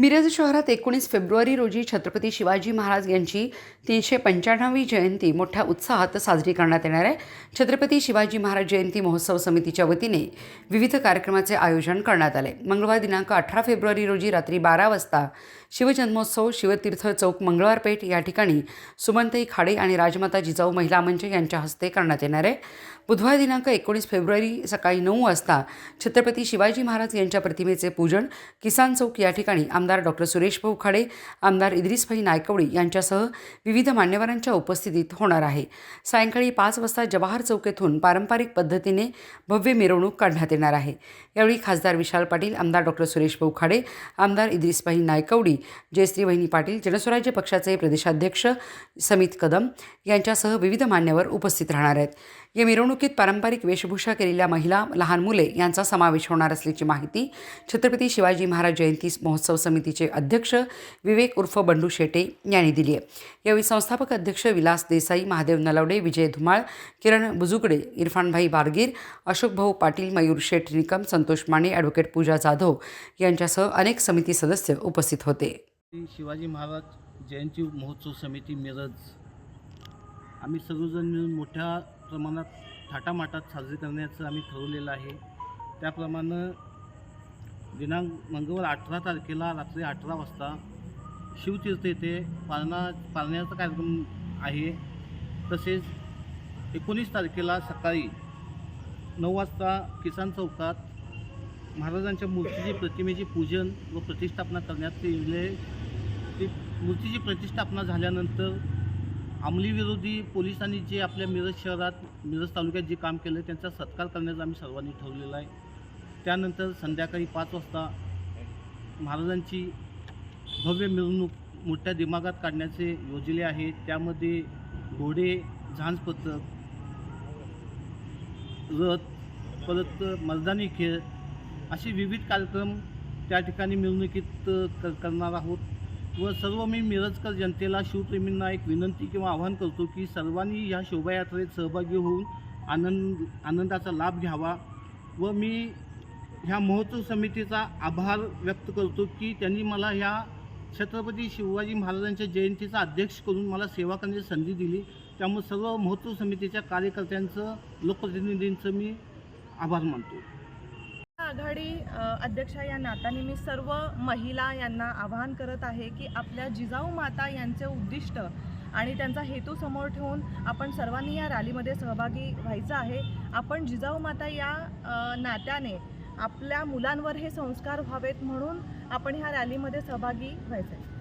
मिरज शहरात एकोणीस फेब्रुवारी रोजी छत्रपती शिवाजी महाराज यांची तीनशे पंच्याण्णवी जयंती मोठ्या उत्साहात साजरी करण्यात येणार आहे. छत्रपती शिवाजी महाराज जयंती महोत्सव समितीच्या वतीने विविध कार्यक्रमाचे आयोजन करण्यात आले. मंगळवार दिनांक अठरा फेब्रुवारी रोजी रात्री बारा वाजता शिवजन्मोत्सव शिवतीर्थ चौक मंगळवार पेठ या ठिकाणी सुमंतई खाडे आणि राजमाता जिजाऊ महिला मंच यांच्या हस्ते करण्यात येणार आहे. बुधवार दिनांक एकोणीस फेब्रुवारी सकाळी नऊ वाजता छत्रपती शिवाजी महाराज यांच्या प्रतिमेचे पूजन किसान चौक या ठिकाणी आमदार आमदार डॉक्टर सुरेश भाऊ खाडे आमदार इद्रिसभाई नायकवडे यांच्यासह विविध मान्यवरांच्या उपस्थितीत होणार आहे. सायंकाळी पाच वाजता जवाहर चौक येथून पारंपरिक पद्धतीने भव्य मिरवणूक काढण्यात येणार आहे. यावेळी खासदार विशाल पाटील आमदार डॉक्टर सुरेश भाऊ खाडे आमदार इद्रिसभाई नायकवडी जयश्री वहिनी पाटील जनस्वराज्य पक्षाचे प्रदेशाध्यक्ष समित कदम यांच्यासह विविध मान्यवर उपस्थित राहणार आहेत. या मिरवणुकीत पारंपरिक वेशभूषा केलेल्या महिला लहान मुले यांचा समावेश होणार असल्याची माहिती छत्रपती शिवाजी महाराज जयंती महोत्सव समितीचे अध्यक्ष विवेक उर्फ बंडू शेटे यांनी दिली आहे. यावेळी संस्थापक अध्यक्ष विलास देसाई महादेव नलवडे विजय धुमाळ किरण बुजुकडे इरफानभाई बारगीर अशोकभाऊ पाटील मयूर शेठ निकम संतोष माने ॲडव्होकेट पूजा जाधव यांच्यासह अनेक समिती सदस्य उपस्थित होते. शिवाजी महाराज जयंती महोत्सव समिती मिरज. आम्ही सर्वजण मिळून मोठ्या प्रमाणात थाटामाटात साजरी करण्याचं आम्ही ठरवलेलं आहे. त्याप्रमाणे दिनांक मंगळवार अठरा तारखेला रात्री अठरा वाजता शिवतीर्थ येथे पारणा पाळण्याचा कार्यक्रम आहे. तसेच एकोणीस तारखेला सकाळी नऊ वाजता किसान चौकात महाराजांच्या मूर्तीची प्रतिमेची पूजन व प्रतिष्ठापना करण्यात येईल. ती मूर्तीची प्रतिष्ठापना झाल्यानंतर अंमली विरोधी पोलिसांनी जे आपल्या मिरज शहरात मिरज तालुक्यात जे काम केलं त्यांचा सत्कार करण्याचा आम्ही सर्वांनी ठरवलेला आहे. त्यानंतर संध्याकाळी पाच वाजता महाराजांची भव्य मिरवणूक मोठ्या दिमागात काढण्याचे योजले आहे. त्यामध्ये घोडे झांज रथ परत मर्दानी खेळ असे विविध कार्यक्रम त्या ठिकाणी मिरवणुकीत करणार आहोत. व सर्व मी मिरजकर जनतेला शिवप्रेमींना एक विनंती किंवा आवाहन करतो की सर्वांनी ह्या शोभायात्रेत सहभागी होऊन आनंद आनंदाचा लाभ घ्यावा. व मी ह्या महोत्सव समितीचा आभार व्यक्त करतो की त्यांनी मला ह्या छत्रपती शिवाजी महाराजांच्या जयंतीचा अध्यक्ष करून मला सेवा करण्याची संधी दिली. त्यामुळे सर्व महोत्सव समितीच्या कार्यकर्त्यांचं लोकप्रतिनिधींचं मी आभार मानतो. आघाडी अध्यक्षा या नात्याने मी सर्व महिला यांना आवाहन करत आहे की आपल्या जिजाऊ माता यांचे उद्दिष्ट आणि त्यांचा हेतू समोर ठेवून आपण सर्वांनी या रॅलीमध्ये सहभागी व्हायचं आहे. आपण जिजाऊ माता या नात्याने आपल्या मुलांवर हे संस्कार व्हावेत म्हणून आपण ह्या रॅलीमध्ये सहभागी व्हायचं आहे